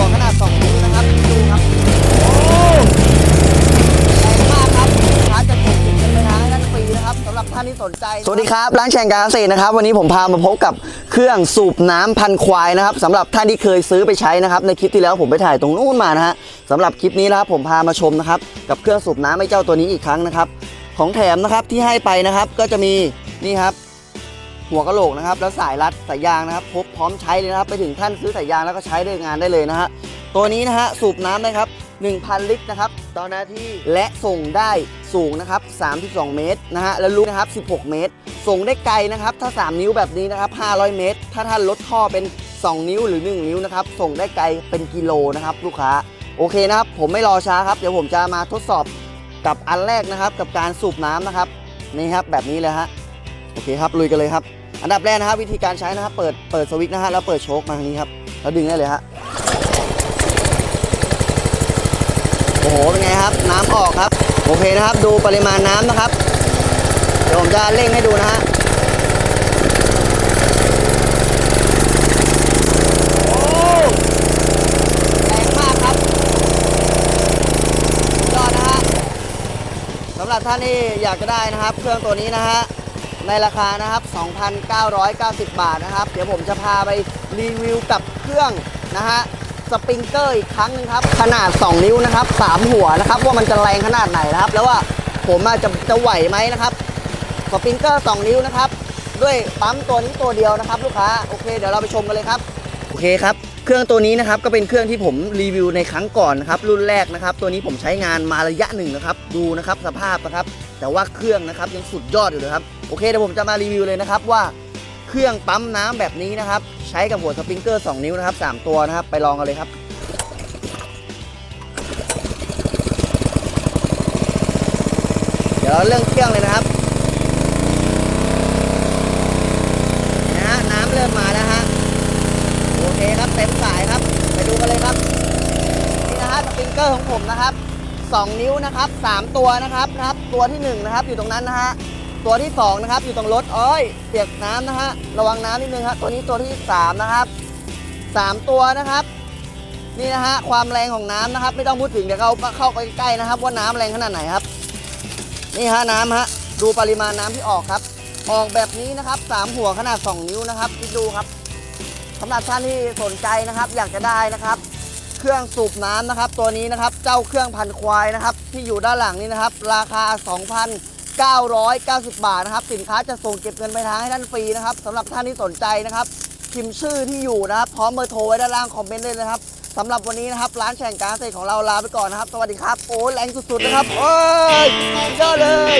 วขนาด2นิ้วนะครับดูครับโอ้แรงมากครับลูกค้าจะกติดกันไปทางให้านฟรีนะครับสำหรับท่านที่สนใจ สวัสดีครับ ร้านแข่งการเกษตรนะครับ วันนี้ผมพามาพบกับเครื่องสูบน้ำพันควายนะครับสำหรับท่านที่เคยซื้อไปใช้นะครับในคลิปที่แล้วผมไปถ่ายตรงนู้นมานะฮะสำหรับคลิปนี้นะครับผมพามาชมนะครับกับเครื่องสูบน้ำไอ้เจ้าตัวนี้อีกครั้งนะครับ ของแถมนะครับที่ให้ไปนะครับก็จะมีนี่ครับ หัวกะโหลกนะครับ แล้วสายรัดสายยางนะครับพบพร้อมใช้เลยนะครับ ไปถึงท่านซื้อสายยางแล้วก็ใช้ได้งานได้เลยนะฮะตัวนี้นะฮะสูบน้ำนะครับ 1,000 ลิตรนะครับต่อนาทีและส่งได้สูงนะครับ 32 เมตรนะฮะแล้วลูกนะครับ 16 เมตร ส่งได้ไกลนะครับ ถ้า 3 นิ้วแบบนี้นะครับ 500 เมตร ถ้าท่านลดท่อเป็น 2 นิ้วหรือ 1 นิ้วนะครับ ส่งได้ไกลเป็นกิโลนะครับ ลูกค้าโอเคนะครับ ผมไม่รอช้าครับ เดี๋ยวผมจะมาทดสอบกับอันแรกนะครับ กับการสูบน้ำนะครับนี่ครับแบบนี้เลยฮะโอเคครับลุยกันเลยครับ อันดับแรกนะครับวิธีการใช้นะครับเปิดเปิดสวิตช์นะฮะแล้วเปิดโชคมาทางนี้ครับแล้วดึงได้เลยฮะโอ้โหเป็นไงครับ น้ำออกครับโอเคนะครับ ดูปริมาณน้ำนะครับเดี๋ยวผมจะเร่งให้ดูนะฮะโอ้แรงมากครับยอดนะฮะสำหรับท่านที่อยากจะได้นะครับ เครื่องตัวนี้นะฮะ ในราคานะครับ 2,990 บาทนะครับ เดี๋ยวผมจะพาไปรีวิวกับเครื่องนะฮะสปริงเกอร์อีกครั้งหนึงครับ ขนาด 2 นิ้วนะครับ 3 หัวนะครับ ว่ามันจะแรงขนาดไหนนะครับ แล้วว่าผมอะจะจะไหวไหมนะครับสปริงเกอร์ 2 นิ้วนะครับ ด้วยปั๊มตัวนี้ตัวเดียวนะครับ ลูกค้าโอเค เดี๋ยวเราไปชมกันเลยครับโอเคครับเครื่องตัวนี้นะครับก็เป็นเครื่องที่ผมรีวิวในครั้งก่อนนะครับรุ่นแรกนะครับ ตัวนี้ผมใช้งานมาระยะหนึ่งนะครับ ดูนะครับสภาพนะครับ แต่ว่าเครื่องนะครับยังสุดยอดอยู่เลยครับ โอเคเดี๋ยวผมจะมารีวิวเลยนะครับว่าเครื่องปั๊มน้ำแบบนี้นะครับ ใช้กับหัวสปริงเกอร์ 2 นิ้วนะครับ 3 ตัวนะครับ ไปลองกันเลยครับเดี๋ยวเราเรื่องเครื่องเลยนะครับนะฮะน้ำเริ่มมาแล้วฮะโอเคครับเต็มสายครับ ไปดูกันเลยครับนี่นะฮะสปริงเกอร์ของผมนะครับ 2 นิ้วนะครับ 3 ตัวนะครับนะครับ ตัวที่1นะครับอยู่ตรงนั้นนะฮะ ตัวที่2นะครับอยู่ตรงรถอ้อยเปียกน้ำนะฮะระวังน้ำนิดนึงครับตัวนี้ตัวที่ 3 นะครับ 3 ตัวนะครับ นี่นะฮะความแรงของน้ำนะครับ ไม่ต้องพูดถึงเดี๋ยวเราเข้าไปใกล้ๆนะครับ ว่าน้ำแรงขนาดไหนครับ นี่ฮะน้ำฮะดูปริมาณน้ำที่ออกครับ ออกแบบนี้นะครับ 3 หัวขนาด 2 นิ้วนะครับคิดดูครับสำหรับท่านที่สนใจนะครับ อยากจะได้นะครับ เครื่องสูบน้ำนะครับ ตัวนี้นะครับ เจ้าเครื่องพันควายนะครับ ที่อยู่ด้านหลังนี้นะครับ ราคา 990 บาทนะครับ สินค้าจะส่งเก็บเงินไปทางให้ท่านฟรีนะครับสำหรับท่านที่สนใจนะครับพิมพ์ชื่อที่อยู่นะครับ พร้อมเบอร์โทรไว้ด้านล่างคอมเมนต์ได้เลยนะครับสำหรับวันนี้นะครับ ร้านแข่งการเกษตรของเราลาไปก่อนนะครับ สวัสดีครับ โอ้แรงสุดๆนะครับ โอ้ยสุดยอดเลย